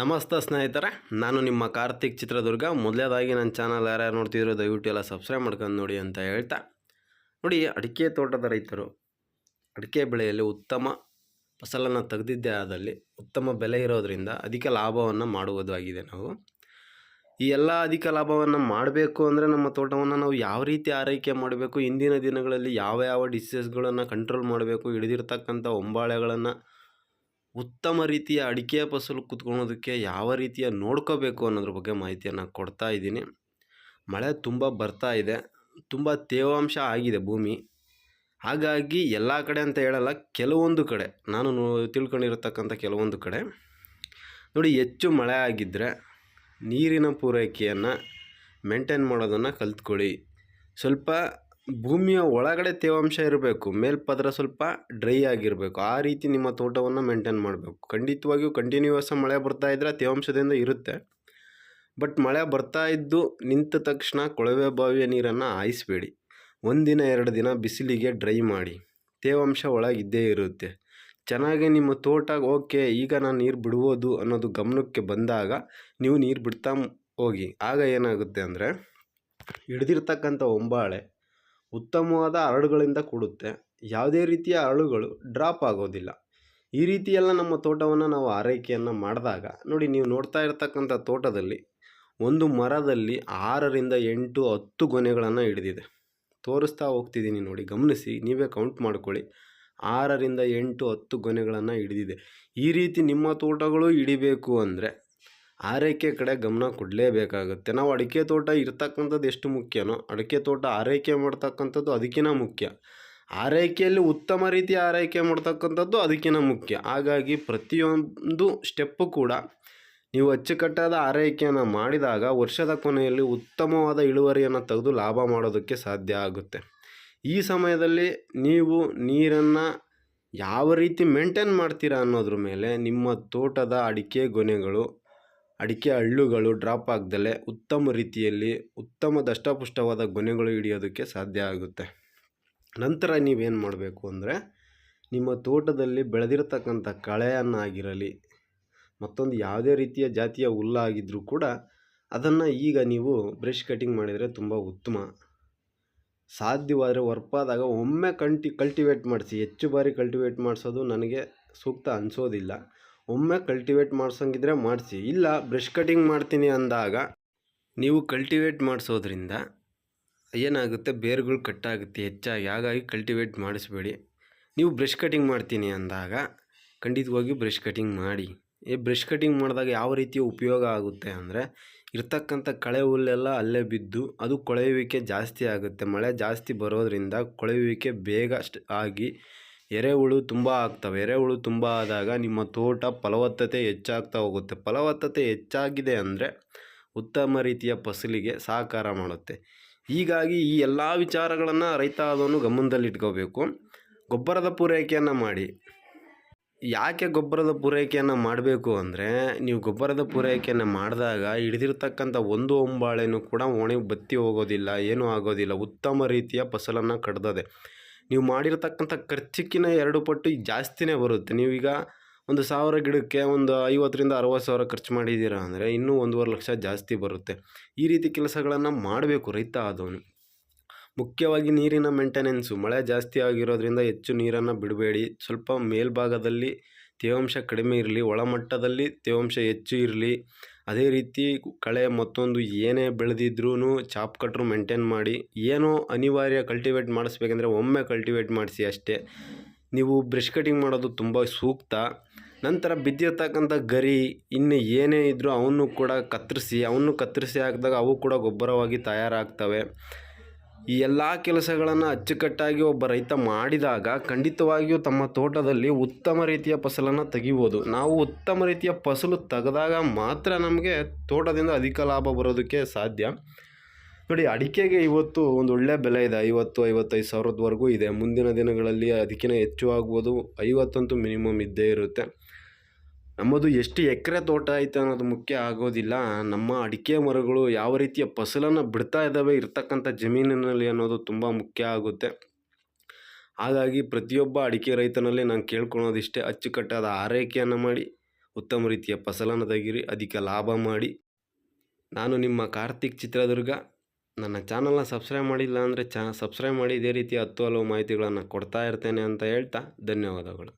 ನಮಸ್ತೆ ಸ್ನೇಹಿತರೆ, ನಾನು ನಿಮ್ಮ ಕಾರ್ತಿಕ್ ಚಿತ್ರದುರ್ಗ. ಮೊದಲೇದಾಗಿ ನನ್ನ ಚಾನಲ್ ಯಾರ್ಯಾರು ನೋಡ್ತಿದ್ರು ದಯವಿಟ್ಟು ಎಲ್ಲ ಸಬ್ಸ್ಕ್ರೈಬ್ ಮಾಡ್ಕೊಂಡು ನೋಡಿ ಅಂತ ಹೇಳ್ತಾ. ನೋಡಿ, ಅಡಿಕೆ ತೋಟದ ರೈತರು, ಅಡಿಕೆ ಬೆಳೆಯಲ್ಲಿ ಉತ್ತಮ ಫಸಲನ್ನು ತೆಗೆದಿದ್ದೇ ಆದಲ್ಲಿ ಉತ್ತಮ ಬೆಲೆ ಇರೋದರಿಂದ ಅಧಿಕ ಲಾಭವನ್ನು ಮಾಡುವುದಾಗಿದೆ ನಾವು. ಈ ಎಲ್ಲ ಅಧಿಕ ಲಾಭವನ್ನು ಮಾಡಬೇಕು ಅಂದರೆ ನಮ್ಮ ತೋಟವನ್ನು ನಾವು ಯಾವ ರೀತಿ ಆರೈಕೆ ಮಾಡಬೇಕು ಇಂದಿನ ದಿನಗಳಲ್ಲಿ ಯಾವ ಯಾವ ಡಿಸೀಸ್ಗಳನ್ನು ಕಂಟ್ರೋಲ್ ಮಾಡಬೇಕು, ಹಿಡಿದಿರ್ತಕ್ಕಂಥ ಒಂಬಾಳೆಗಳನ್ನು ಉತ್ತಮ ರೀತಿಯ ಅಡಿಕೆ ಫಸಲು ಕುತ್ಕೊಳೋದಕ್ಕೆ ಯಾವ ರೀತಿಯ ನೋಡ್ಕೋಬೇಕು ಅನ್ನೋದ್ರ ಬಗ್ಗೆ ಮಾಹಿತಿಯನ್ನು ಕೊಡ್ತಾ ಇದ್ದೀನಿ. ಮಳೆ ತುಂಬ ಬರ್ತಾ ಇದೆ. ತುಂಬ ತೇವಾಂಶ ಆಗಿದೆ ಭೂಮಿ. ಹಾಗಾಗಿ ಎಲ್ಲ ಕಡೆ ಅಂತ ಹೇಳಲ್ಲ, ಕೆಲವೊಂದು ಕಡೆ. ನಾನು ತಿಳ್ಕೊಂಡಿರತಕ್ಕಂಥ ಕೆಲವೊಂದು ಕಡೆ. ನೋಡಿ, ಹೆಚ್ಚು ಮಳೆ ಆಗಿದ್ದರೆ ನೀರಿನ ಪೂರೈಕೆಯನ್ನು ಮೇಂಟೈನ್ ಮಾಡೋದನ್ನು ಕಲ್ತ್ಕೊಳ್ಳಿ. ಸ್ವಲ್ಪ ಭೂಮಿಯ ಒಳಗಡೆ ತೇವಾಂಶ ಇರಬೇಕು, ಮೇಲ್ಪದರ ಸ್ವಲ್ಪ ಡ್ರೈ ಆಗಿರಬೇಕು. ಆ ರೀತಿ ನಿಮ್ಮ ತೋಟವನ್ನು ಮೇಂಟೈನ್ ಮಾಡಬೇಕು. ಖಂಡಿತವಾಗಿಯೂ ಕಂಟಿನ್ಯೂಯಸ್ ಮಳೆ ಬರ್ತಾ ಇದ್ದರೆ ತೇವಾಂಶದಿಂದ ಇರುತ್ತೆ. ಬಟ್ ಮಳೆ ಬರ್ತಾ ಇದ್ದು ನಿಂತ ತಕ್ಷಣ ಕೊಳವೆ ಬಾವಿಯ ನೀರನ್ನು ಹಾಯಿಸಬೇಡಿ. ಒಂದಿನ ಎರಡು ದಿನ ಬಿಸಿಲಿಗೆ ಡ್ರೈ ಮಾಡಿ. ತೇವಾಂಶ ಒಳಗಿದ್ದೇ ಇರುತ್ತೆ. ಚೆನ್ನಾಗಿ ನಿಮ್ಮ ತೋಟ, ಓಕೆ, ಈಗ ನಾನು ನೀರು ಬಿಡ್ಬೋದು ಅನ್ನೋದು ಗಮನಕ್ಕೆ ಬಂದಾಗ ನೀವು ನೀರು ಬಿಡ್ತಾ ಹೋಗಿ. ಆಗ ಏನಾಗುತ್ತೆ ಅಂದರೆ, ಹಿಡ್ದಿರ್ತಕ್ಕಂಥ ಒಂಬಾಳೆ ಉತ್ತಮವಾದ ಹರಳುಗಳಿಂದ ಕೂಡುತ್ತೆ. ಯಾವುದೇ ರೀತಿಯ ಹರಳುಗಳು ಡ್ರಾಪ್ ಆಗೋದಿಲ್ಲ. ಈ ರೀತಿಯೆಲ್ಲ ನಮ್ಮ ತೋಟವನ್ನು ನಾವು ಆರೈಕೆಯನ್ನು ಮಾಡಿದಾಗ, ನೋಡಿ ನೀವು ನೋಡ್ತಾ ಇರ್ತಕ್ಕಂಥ ತೋಟದಲ್ಲಿ ಒಂದು ಮರದಲ್ಲಿ ಆರರಿಂದ ಎಂಟು ಹತ್ತು ಗೊನೆಗಳನ್ನು ಹಿಡಿದಿದೆ. ತೋರಿಸ್ತಾ ಹೋಗ್ತಿದ್ದೀನಿ ನೋಡಿ, ಗಮನಿಸಿ, ನೀವೇ ಕೌಂಟ್ ಮಾಡ್ಕೊಳ್ಳಿ. ಆರರಿಂದ ಎಂಟು ಹತ್ತು ಗೊನೆಗಳನ್ನು ಹಿಡಿದಿದೆ. ಈ ರೀತಿ ನಿಮ್ಮ ತೋಟಗಳು ಹಿಡಿಬೇಕು ಅಂದರೆ ಆರೈಕೆ ಕಡೆ ಗಮನ ಕೊಡಲೇಬೇಕಾಗುತ್ತೆ. ನಾವು ಅಡಿಕೆ ತೋಟ ಇರ್ತಕ್ಕಂಥದ್ದು ಎಷ್ಟು ಮುಖ್ಯನೋ, ಅಡಿಕೆ ತೋಟ ಆರೈಕೆ ಮಾಡ್ತಕ್ಕಂಥದ್ದು ಅದಕ್ಕಿಂತ ಮುಖ್ಯ. ಆರೈಕೆಯಲ್ಲಿ ಉತ್ತಮ ರೀತಿ ಆರೈಕೆ ಮಾಡ್ತಕ್ಕಂಥದ್ದು ಅದಕ್ಕಿಂತ ಮುಖ್ಯ. ಹಾಗಾಗಿ ಪ್ರತಿಯೊಂದು ಸ್ಟೆಪ್ಪು ಕೂಡ ನೀವು ಅಚ್ಚುಕಟ್ಟಾದ ಆರೈಕೆಯನ್ನು ಮಾಡಿದಾಗ ವರ್ಷದ ಕೊನೆಯಲ್ಲಿ ಉತ್ತಮವಾದ ಇಳುವರಿಯನ್ನು ತೆಗೆದು ಲಾಭ ಮಾಡೋದಕ್ಕೆ ಸಾಧ್ಯ ಆಗುತ್ತೆ. ಈ ಸಮಯದಲ್ಲಿ ನೀವು ನೀರನ್ನು ಯಾವ ರೀತಿ ಮೇಂಟೈನ್ ಮಾಡ್ತೀರಾ ಅನ್ನೋದ್ರ ಮೇಲೆ ನಿಮ್ಮ ತೋಟದ ಅಡಿಕೆ ಗೊನೆಗಳು ಅಡಿಕೆ ಹಳ್ಳುಗಳು ಡ್ರಾಪ್ ಆಗ್ದಲೆ ಉತ್ತಮ ರೀತಿಯಲ್ಲಿ ಉತ್ತಮ ದಷ್ಟಪುಷ್ಟವಾದ ಗೊನೆಗಳು ಹಿಡಿಯೋದಕ್ಕೆ ಸಾಧ್ಯ ಆಗುತ್ತೆ. ನಂತರ ನೀವೇನು ಮಾಡಬೇಕು ಅಂದರೆ ನಿಮ್ಮ ತೋಟದಲ್ಲಿ ಬೆಳೆದಿರತಕ್ಕಂಥ ಕಳೆಯನ್ನಾಗಿರಲಿ, ಮತ್ತೊಂದು ಯಾವುದೇ ರೀತಿಯ ಜಾತಿಯ ಹುಲ್ಲಾಗಿದ್ದರೂ ಕೂಡ ಅದನ್ನು ಈಗ ನೀವು ಬ್ರಷ್ ಕಟಿಂಗ್ ಮಾಡಿದರೆ ತುಂಬ ಉತ್ತಮ. ಸಾಧ್ಯವಾದರೆ ವರ್ಪಾದಾಗ ಒಮ್ಮೆ ಕಂಟಿ ಕಲ್ಟಿವೇಟ್ ಮಾಡಿಸಿ, ಹೆಚ್ಚು ಬಾರಿ ಕಲ್ಟಿವೇಟ್ ಮಾಡಿಸೋದು ನನಗೆ ಸೂಕ್ತ ಅನಿಸೋದಿಲ್ಲ. ಒಮ್ಮೆ ಕಲ್ಟಿವೇಟ್ ಮಾಡ್ಸೋಂಗಿದ್ರೆ ಮಾಡಿಸಿ. ಇಲ್ಲ ಬ್ರಷ್ ಕಟಿಂಗ್ ಮಾಡ್ತೀನಿ ಅಂದಾಗ ನೀವು ಕಲ್ಟಿವೇಟ್ ಮಾಡಿಸೋದ್ರಿಂದ ಏನಾಗುತ್ತೆ? ಬೇರುಗಳು ಕಟ್ಟಾಗುತ್ತೆ ಹೆಚ್ಚಾಗಿ ಹಾಗಾಗಿ ಕಲ್ಟಿವೇಟ್ ಮಾಡಿಸ್ಬೇಡಿ. ನೀವು ಬ್ರಷ್ ಕಟಿಂಗ್ ಮಾಡ್ತೀನಿ ಅಂದಾಗ ಖಂಡಿತವಾಗಿ ಬ್ರಷ್ ಕಟಿಂಗ್ ಮಾಡಿ. ಈ ಬ್ರಷ್ ಕಟಿಂಗ್ ಮಾಡಿದಾಗ ಯಾವ ರೀತಿಯ ಉಪಯೋಗ ಆಗುತ್ತೆ ಅಂದರೆ ಇರ್ತಕ್ಕಂಥ ಕಳೆ ಹುಲ್ಲೆಲ್ಲ ಅಲ್ಲೇ ಬಿದ್ದು ಅದು ಕೊಳೆಯುವಿಕೆ ಜಾಸ್ತಿ ಆಗುತ್ತೆ. ಮಳೆ ಜಾಸ್ತಿ ಬರೋದ್ರಿಂದ ಕೊಳೆಯುವಿಕೆ ಬೇಗ ಆಗಿ ಎರೆಹುಳು ತುಂಬ ಆಗ್ತವೆ. ಎರೆಹುಳು ತುಂಬ ಆದಾಗ ನಿಮ್ಮ ತೋಟ ಫಲವತ್ತತೆ ಹೆಚ್ಚಾಗ್ತಾ ಹೋಗುತ್ತೆ. ಫಲವತ್ತತೆ ಹೆಚ್ಚಾಗಿದೆ ಅಂದರೆ ಉತ್ತಮ ರೀತಿಯ ಫಸಲಿಗೆ ಸಹಕಾರ ಮಾಡುತ್ತೆ. ಹೀಗಾಗಿ ಈ ಎಲ್ಲ ವಿಚಾರಗಳನ್ನು ರೈತ ಆದವನು ಗಮನದಲ್ಲಿಟ್ಕೋಬೇಕು ಗೊಬ್ಬರದ ಪೂರೈಕೆಯನ್ನು ಮಾಡಿ. ಯಾಕೆ ಗೊಬ್ಬರದ ಪೂರೈಕೆಯನ್ನು ಮಾಡಬೇಕು ಅಂದರೆ ನೀವು ಗೊಬ್ಬರದ ಪೂರೈಕೆಯನ್ನು ಮಾಡಿದಾಗ ಹಿಡಿದಿರ್ತಕ್ಕಂಥ ಒಂದು ಒಂಬಾಳೆನೂ ಕೂಡ ಒಣಗಿ ಬತ್ತಿ ಹೋಗೋದಿಲ್ಲ, ಏನೂ ಆಗೋದಿಲ್ಲ. ಉತ್ತಮ ರೀತಿಯ ಫಸಲನ್ನು ಕಡ್ದದೆ. ನೀವು ಮಾಡಿರತಕ್ಕಂಥ ಖರ್ಚಿಕ್ಕಿನ ಎರಡು ಪಟ್ಟು ಜಾಸ್ತಿನೇ ಬರುತ್ತೆ. ನೀವೀಗ ಒಂದು ಸಾವಿರ ಗಿಡಕ್ಕೆ ಒಂದು ಐವತ್ತರಿಂದ ಅರವತ್ತು ಸಾವಿರ ಖರ್ಚು ಮಾಡಿದ್ದೀರಾ ಅಂದರೆ ಇನ್ನೂ ಒಂದೂವರೆ ಲಕ್ಷ ಜಾಸ್ತಿ ಬರುತ್ತೆ. ಈ ರೀತಿ ಕೆಲಸಗಳನ್ನು ಮಾಡಬೇಕು ರೈತ ಆದವನು. ಮುಖ್ಯವಾಗಿ ನೀರಿನ ಮೇಂಟೆನೆನ್ಸು ಮಳೆ ಜಾಸ್ತಿ ಆಗಿರೋದ್ರಿಂದ ಹೆಚ್ಚು ನೀರನ್ನು ಬಿಡಬೇಡಿ. ಸ್ವಲ್ಪ ಮೇಲ್ಭಾಗದಲ್ಲಿ ತೇವಾಂಶ ಕಡಿಮೆ ಇರಲಿ, ಒಳಮಟ್ಟದಲ್ಲಿ ತೇವಾಂಶ ಹೆಚ್ಚು ಇರಲಿ. ಅದೇ ರೀತಿ ಕಳೆ ಮತ್ತೊಂದು ಏನೇ ಬೆಳೆದಿದ್ರೂ ಚಾಪ್ ಕಟ್ರು ಮೇಂಟೈನ್ ಮಾಡಿ, ಏನೋ ಅನಿವಾರ್ಯ ಕಲ್ಟಿವೇಟ್ ಮಾಡಿಸ್ಬೇಕಂದ್ರೆ ಒಮ್ಮೆ ಕಲ್ಟಿವೇಟ್ ಮಾಡಿಸಿ ಅಷ್ಟೇ. ನೀವು ಬ್ರಷ್ ಕಟಿಂಗ್ ಮಾಡೋದು ತುಂಬ ಸೂಕ್ತ. ನಂತರ ಬಿದ್ದಿರ್ತಕ್ಕಂಥ ಗರಿ, ಇನ್ನು ಏನೇ ಇದ್ದರೂ ಅವನ್ನು ಕೂಡ ಕತ್ತರಿಸಿ, ಅವನ್ನು ಕತ್ತರಿಸಿ ಹಾಕಿದಾಗ ಅವು ಕೂಡ ಗೊಬ್ಬರವಾಗಿ ತಯಾರಾಗ್ತವೆ. ಈ ಎಲ್ಲ ಕೆಲಸಗಳನ್ನು ಅಚ್ಚುಕಟ್ಟಾಗಿ ಒಬ್ಬ ರೈತ ಮಾಡಿದಾಗ ಖಂಡಿತವಾಗಿಯೂ ತಮ್ಮ ತೋಟದಲ್ಲಿ ಉತ್ತಮ ರೀತಿಯ ಫಸಲನ್ನು ತೆಗಿಬೋದು. ನಾವು ಉತ್ತಮ ರೀತಿಯ ಫಸಲು ತೆಗೆದಾಗ ಮಾತ್ರ ನಮಗೆ ತೋಟದಿಂದ ಅಧಿಕ ಲಾಭ ಬರೋದಕ್ಕೆ ಸಾಧ್ಯ. ನೋಡಿ, ಅಡಿಕೆಗೆ ಇವತ್ತು ಒಂದು ಒಳ್ಳೆ ಬೆಲೆ ಇದೆ. ಐವತ್ತು, ಐವತ್ತೈದು ಸಾವಿರದವರೆಗೂ ಇದೆ. ಮುಂದಿನ ದಿನಗಳಲ್ಲಿ ಅದಕ್ಕಿಂತ ಹೆಚ್ಚು ಆಗ್ಬೋದು. ಐವತ್ತಂತೂ ಮಿನಿಮಮ್ ಇದ್ದೇ ಇರುತ್ತೆ. ನಮ್ಮದು ಎಷ್ಟು ಎಕರೆ ತೋಟ ಐತೆ ಅನ್ನೋದು ಮುಖ್ಯ ಆಗೋದಿಲ್ಲ. ನಮ್ಮ ಅಡಿಕೆ ಮರಗಳು ಯಾವ ರೀತಿಯ ಫಸಲನ್ನು ಬಿಡ್ತಾ ಇದ್ದಾವೆ ಇರ್ತಕ್ಕಂಥ ಜಮೀನಿನಲ್ಲಿ ಅನ್ನೋದು ತುಂಬ ಮುಖ್ಯ ಆಗುತ್ತೆ. ಹಾಗಾಗಿ ಪ್ರತಿಯೊಬ್ಬ ಅಡಿಕೆ ರೈತನಲ್ಲಿ ನಾನು ಕೇಳ್ಕೊಳೋದಿಷ್ಟೇ ಅಚ್ಚುಕಟ್ಟಾದ ಆರೈಕೆಯನ್ನು ಮಾಡಿ, ಉತ್ತಮ ರೀತಿಯ ಫಸಲನ್ನು ತೆಗೀರಿ, ಅಧಿಕ ಲಾಭ ಮಾಡಿ. ನಾನು ನಿಮ್ಮ ಕಾರ್ತಿಕ್ ಚಿತ್ರದುರ್ಗ. ನನ್ನ ಚಾನಲ್ನ ಸಬ್ಸ್ಕ್ರೈಬ್ ಮಾಡಿಲ್ಲ ಅಂದರೆ ಚಾ ಸಬ್ಸ್ಕ್ರೈಬ್ ಮಾಡಿ, ಇದೇ ರೀತಿ ಹತ್ತು ಹಲವು ಮಾಹಿತಿಗಳನ್ನು ಕೊಡ್ತಾ ಇರ್ತೇನೆ ಅಂತ ಹೇಳ್ತಾ ಧನ್ಯವಾದಗಳು.